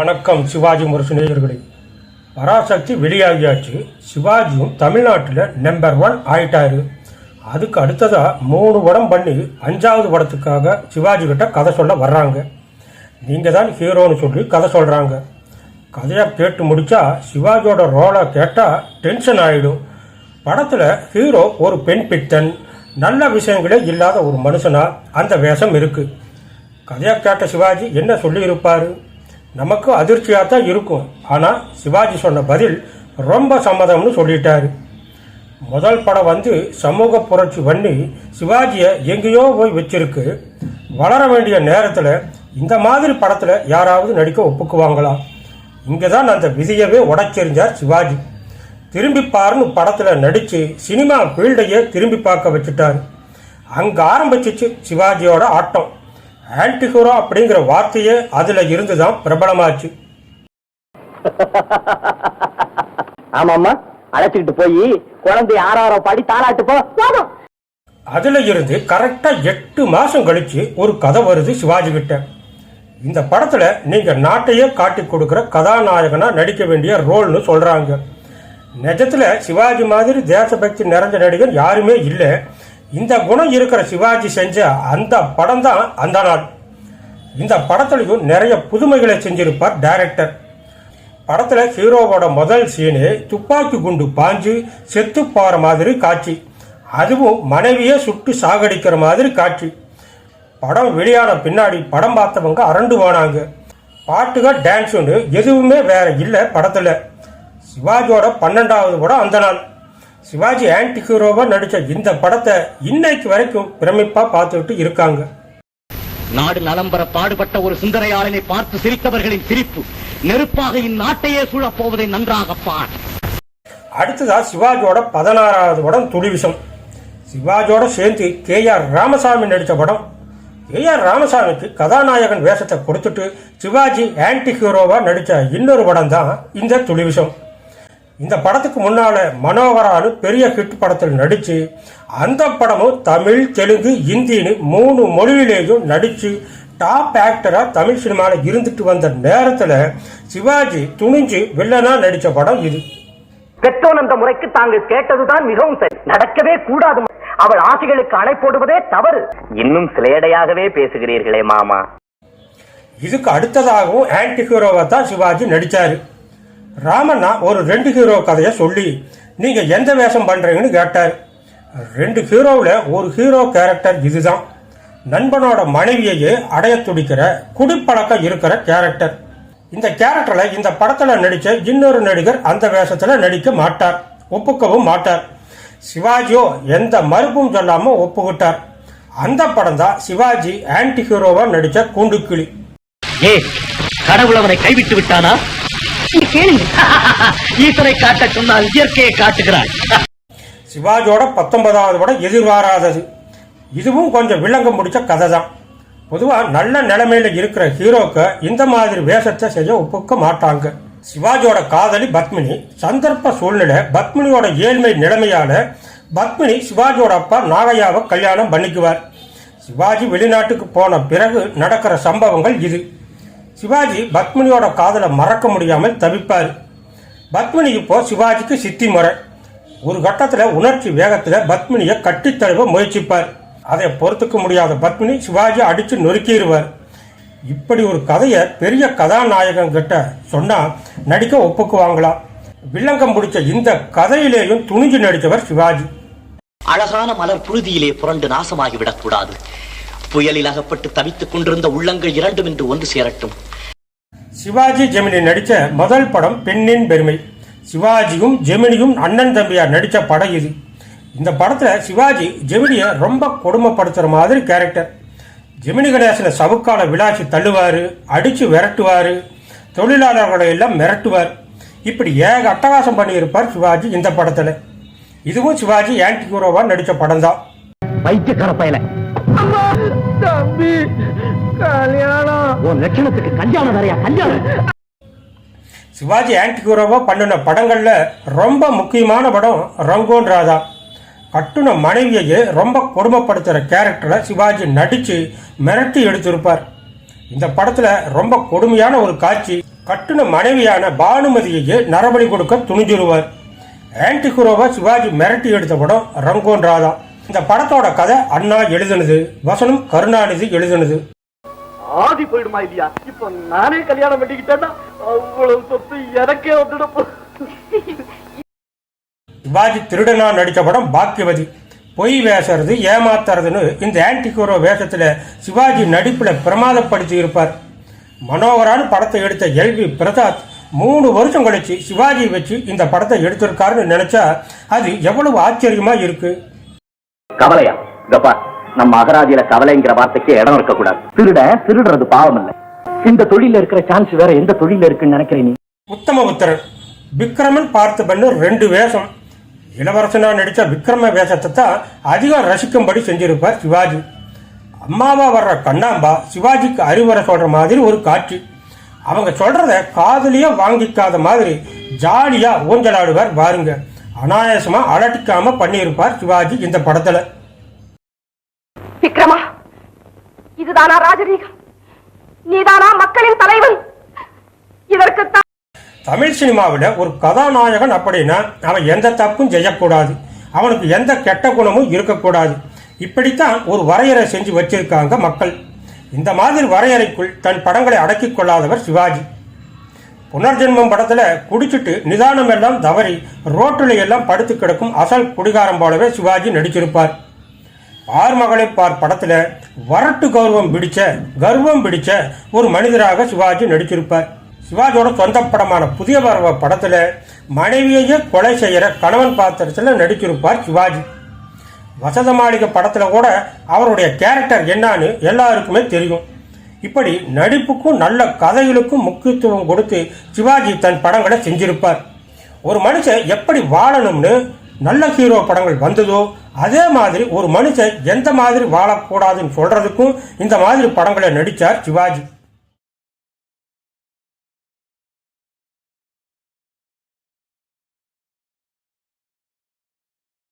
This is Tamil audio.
வணக்கம் சிவாஜி முரசு நேயர்களே பராசக்தி வெளியாகியாச்சு. சிவாஜியும் தமிழ்நாட்டில் நம்பர் ஒன் ஆயிட்டாரு. அதுக்கு அடுத்ததாக மூணு படம் பண்ணி அஞ்சாவது படத்துக்காக சிவாஜி கிட்ட கதை சொல்ல வர்றாங்க. நீங்கள் தான் ஹீரோன்னு சொல்லி கதை சொல்கிறாங்க கதையை கேட்டு முடித்தா சிவாஜியோட ரோலை கேட்டால் டென்ஷன் ஆகிடும் படத்தில் ஹீரோ ஒரு பெண் பித்தன் நல்ல விஷயங்களே இல்லாத ஒரு மனுஷனா அந்த வேஷம் இருக்குது கதையை கேட்ட சிவாஜி என்ன சொல்லியிருப்பார்? நமக்கும் அதிர்ச்சியாக தான் இருக்கும். ஆனால் சிவாஜி சொன்ன பதில் ரொம்ப சம்மதம்னு சொல்லிட்டாரு. முதல் படம் வந்து சமூக புரட்சி பண்ணி சிவாஜியை எங்கேயோ போய் வச்சிருக்கு. வளர வேண்டிய நேரத்தில் இந்த மாதிரி படத்தில் யாராவது நடிக்க ஒப்புக்குவாங்களா? இங்கே தான் அந்த விதியவே உடைச்செறிஞ்சார் சிவாஜி. திரும்பி பாருன்னு படத்தில் நடித்து சினிமா ஃபீல்டையே திரும்பி பார்க்க வச்சுட்டாரு. அங்கே ஆரம்பிச்சிச்சு சிவாஜியோட ஆட்டம். ஆன்டிஹீரோ அப்படிங்கிற வார்த்தையே அதில் இருந்து தான் பிரபலமாச்சு. ஆமாம்மா அழைச்சிக்கிட்டு போய் குழந்தை ஆறாயிரம் படி தாளாட்டு போதும். அதில் இருந்து கரெக்டாக எட்டு மாதம் கழிச்சு ஒரு கதை வருது சிவாஜி கிட்ட. இந்த படத்தில் நீங்கள் நாட்டையே காட்டி கொடுக்குற கதாநாயகனாக நடிக்க வேண்டிய ரோல்னு சொல்கிறாங்க நிஜத்தில் சிவாஜி மாதிரி தேசபக்தி நிறைஞ்ச நடிகர் யாருமே இல்லை. இந்த குணம் இருக்கிற சிவாஜி செஞ்ச அந்த படம் தான் அந்த நாள். இந்த படத்துலையும் நிறைய புதுமைகளை செஞ்சிருப்பார் டைரக்டர் படத்தில் ஹீரோவோட முதல் சீனு துப்பாக்கி குண்டு பாஞ்சு செத்து போகிற மாதிரி காட்சி. அதுவும் மனைவியே சுட்டு சாகடிக்கிற மாதிரி காட்சி. படம் வெளியான பின்னாடி படம் பார்த்தவங்க அரண்டு போனாங்க. பாட்டுக டான்ஸுன்னு எதுவுமே வேற இல்லை படத்தில். சிவாஜியோட பன்னெண்டாவது படம் அந்த நாள். சிவாஜி ஆன்டி ஹீரோவா நடிச்ச இந்த படத்தை இன்னைக்கு வரைக்கும் பிரமிப்பா பார்த்துட்டு இருக்காங்க. நாடு நலம் பெற பாடுபட்ட ஒரு சிந்தனையாளனை பார்த்து சிரித்தவர்களின் சிரிப்பு நெருப்பாக இந்நாட்டையே சூழப் போவதை நன்றாக பார். அடுத்ததா சிவாஜியோட பதினாறாவது படம் துளிவிசம் சிவாஜியோட சேர்ந்து கே ஆர் ராமசாமி நடித்த படம். கே ஆர் ராமசாமிக்கு கதாநாயகன் வேஷத்தை கொடுத்துட்டு சிவாஜி ஆன்டி ஹீரோவா நடித்த இன்னொரு படம் தான் இந்த துளிவிசம் இந்த படத்துக்கு முன்னால மனோகரானு பெரிய ஹிட் படத்தில் நடிச்சு அந்த படமும் தமிழ் தெலுங்கு இந்தின்னு மூணு மொழியிலேயும் நடிச்சு டாப் ஆக்டரா தமிழ் சினிமாவில் இருந்துட்டு வந்த நேரத்தில் சிவாஜி துணிஞ்சு வில்லனா நடித்த படம் இது. பெற்றோன் அந்த முறைக்கு தாங்கள் கேட்டதுதான் மிகவும் சரி. நடக்கவே கூடாது அவள் ஆசைகளுக்கு அணை போடுவதே தவறு. இன்னும் சிலையடையாகவே பேசுகிறீர்களே மாமா. இதுக்கு அடுத்ததாகவும் ஆன்டி ஹீரோவை தான் சிவாஜி நடிச்சாரு. ராமண்ணா ஒரு ரெண்டு ஹீரோ கதையை சொல்லி நீங்கள் எந்த வேஷம் பண்ணுறீங்கன்னு கேட்டார். ரெண்டு ஹீரோவில் ஒரு ஹீரோ கேரக்டர் இதுதான். நண்பனோட மனைவியையே அடைய துடிக்கிற குடிப்பழக்கம் இருக்கிற கேரக்டர் இந்த கேரக்டரில் இந்த படத்தில் நடித்த இன்னொரு நடிகர் அந்த வேஷத்தில் நடிக்க மாட்டார் ஒப்புக்கவும் மாட்டார். சிவாஜியோ எந்த மறுப்பும் சொல்லாமல் ஒப்புக்கிட்டார் அந்த படம் தான் சிவாஜி ஆன்டி ஹீரோவா நடித்த கூண்டுக்கிளி. ஏ கடவுள் அவனை கைவிட்டு விட்டானா? ஈசனை காட்ட சொன்னால் இயற்கையை காட்டுகிறாள் சிவாஜியோட பத்தொன்பதாவது படம் எதிர்பாராதது. இதுவும் கொஞ்சம் விளங்க முடிச்ச கதை தான் பொதுவாக நல்ல நிலைமையில இருக்கிற ஹீரோக்கு இந்த மாதிரி வேஷத்தை செய்ய ஒப்புக்க மாட்டாங்க. சிவாஜியோட காதலி பத்மினி சந்தர்ப்ப சூழ்நிலை பத்மினியோட ஏழ்மை நிலைமையால பத்மினி சிவாஜியோட அப்பா நாகையாவை கல்யாணம் பண்ணிக்குவார். சிவாஜி வெளிநாட்டுக்கு போன பிறகு நடக்கிற சம்பவங்கள் இது. சிவாஜி பத்மினியோட காதலை மறக்க முடியாமல் தவிப்பார். பத்மினி இப்போ சிவாஜிக்கு சித்தி முறை. ஒரு கட்டத்தில் உணர்ச்சி வேகத்தில் பத்மினியை கட்டித் தழுவ முயற்சிப்பார். அதை பொறுத்துக்க முடியாத பத்மினி சிவாஜி அடித்து நொறுக்கிடுவார். இப்படி ஒரு கதையை பெரிய கதாநாயகன் கிட்ட நடிக்க ஒப்புக்குவாங்களா? வில்லங்கம் பிடிச்ச இந்த கதையிலேயும் துணிஞ்சு நடித்தவர் சிவாஜி. அழகான மலர் புழுதியிலே புரண்டு நாசமாகிவிடக் கூடாது புயலில் அகப்பட்டு தவித்துக் கொண்டிருந்த உள்ளங்கள் இரண்டும் என்று ஒன்று சேரட்டும். சிவாஜி ஜெமினி நடித்த முதல் படம் பெண்ணின் பெருமை. சிவாஜியும் ஜெமினியும் அண்ணன் தம்பியா நடித்த படம் இது. இந்த படத்துல சிவாஜி ஜெமினியை ரொம்ப கொடுமைப்படுத்துற மாதிரி கேரக்டர் ஜெமினி கணேசனை சவுக்கால விளாசி தள்ளுவாரு அடிச்சு விரட்டுவாரு தொழிலாளர்களை எல்லாம் மிரட்டுவார். இப்படி ஏக அட்டகாசம் பண்ணியிருப்பார் சிவாஜி இந்த படத்துல. இதுவும் சிவாஜி ஆன்டி ஹீரோவா நடிச்ச படம் தான் வைத்தியக்கார பயல. தம்பி. கல்யாணம். உன் லட்சணத்துக்கு கல்யாணம் நிறையா கல்யாணம் சிவாஜி ஆன்டி ஹீரோவா பண்ணின படங்கள்ல ரொம்ப முக்கியமான படம் ரங்கோன் ராதா. கட்டுன மனைவியையே ரொம்ப கொடுமைப்படுத்துகிற கேரக்டரில் சிவாஜி நடித்து மிரட்டி எடுத்திருப்பார். இந்த படத்தில் ரொம்ப கொடுமையான ஒரு காட்சி கட்டுன மனைவியான பானுமதியையே நரபலி கொடுக்க துணிஞ்சிருவார். ஆன்டி ஹீரோவா சிவாஜி மிரட்டி எடுத்த படம் ரங்கோன் ராதா. இந்த படத்தோட கதை அண்ணா எழுதுனது வசனம் கருணாநிதி எழுதுனது. ஆதி போயிடுமா இல்லையா? இப்ப நானே கல்யாணம் பண்ணிக்கிட்டேன்னா அவ்வளவு சொத்து எனக்கே வந்துடும். சிவாஜி திருடனா நடித்த படம் பாக்கியவதி. பொய் வேசுறது ஏமாத்துறதுன்னு இந்த ஆன்டி ஹீரோ வேஷத்துல சிவாஜி நடிப்புல பிரமாதப்படுத்தி இருப்பார். மனோகரான படத்தை எடுத்த எல்வி பிரசாத் மூணு வருஷம் கழிச்சு சிவாஜி வச்சு இந்த படத்தை எடுத்திருக்காருன்னு நினைச்சா அது எவ்வளவு ஆச்சரியமா இருக்கு. கவலையா? கப்பா நம்ம அகராதியில கவலைங்கிற வார்த்தைக்கு இடம் இருக்கக்கூடாது. திருட திருடுறது பாவம் இல்ல இந்த தொழில இருக்கிற சான்ஸ் வேற எந்த தொழில இருக்குன்னு நினைக்கிறேன் நீ? உத்தமபுத்திரன் விக்ரமன் பார்த்திபன் ரெண்டு வேஷம். இளவரசனா நடிச்ச விக்ரம வேஷத்தை தான் அதிகம் ரசிக்கும்படி செஞ்சிருப்பார் சிவாஜி. அம்மாவா வர்ற கண்ணாம்பா சிவாஜிக்கு அறிவுரை சொல்ற மாதிரி ஒரு காட்சி. அவங்க சொல்றத காதலியே வாங்கிக்காத மாதிரி ஜாலியா ஊஞ்சலாடுவார் பாருங்க. அனாயாசமா அலட்டிக்காம பண்ணியிருப்பார் சிவாஜி இந்த படத்துல விக்ரமா இதுதானா ராஜரீகம்? நீதானா மக்களின் தலைவன்? இதற்குத்தான் தமிழ் சினிமாவில் ஒரு கதாநாயகன் அப்படின்னா அவன் எந்த தப்பும் செய்யக்கூடாது. அவனுக்கு எந்த கெட்ட குணமும் இருக்கக்கூடாது. இப்படித்தான் ஒரு வரையறை செஞ்சு வச்சிருக்காங்க மக்கள். இந்த மாதிரி வரையறைக்குள் தன் படங்களை அடக்கிக் கொள்ளாதவர் சிவாஜி. புனர்ஜென்மம் படத்துல குடிச்சிட்டு நிதானம் எல்லாம் தவறி ரோட்டில் எல்லாம் படுத்து கிடக்கும் அசல் குடிகாரம் போலவே சிவாஜி நடிச்சிருப்பார். பார் பார் படத்துல வரட்டு கௌரவம் பிடிச்ச கர்வம் பிடிச்ச ஒரு மனிதராக சிவாஜி நடிச்சிருப்பார். சிவாஜியோட சொந்த படமான புதிய பருவ படத்துல மனைவியையே கொலை செய்யற கணவன் பாத்திரத்தில் நடிச்சிருப்பார் சிவாஜி. வசத மாளிகை படத்துல கூட அவருடைய கேரக்டர் என்னன்னு எல்லாருக்குமே தெரியும். இப்படி நடிப்புக்கும் நல்ல கதைகளுக்கும் முக்கியத்துவம் கொடுத்து சிவாஜி தன் படங்களை செஞ்சிருப்பார். ஒரு மனுஷன் எப்படி வாழணும்னு நல்ல ஹீரோ படங்கள் வந்ததோ அதே மாதிரி ஒரு மனுஷன் எந்த மாதிரி வாழக்கூடாதுன்னு சொல்றதுக்கும் இந்த மாதிரி படங்களை நடித்தார் சிவாஜி.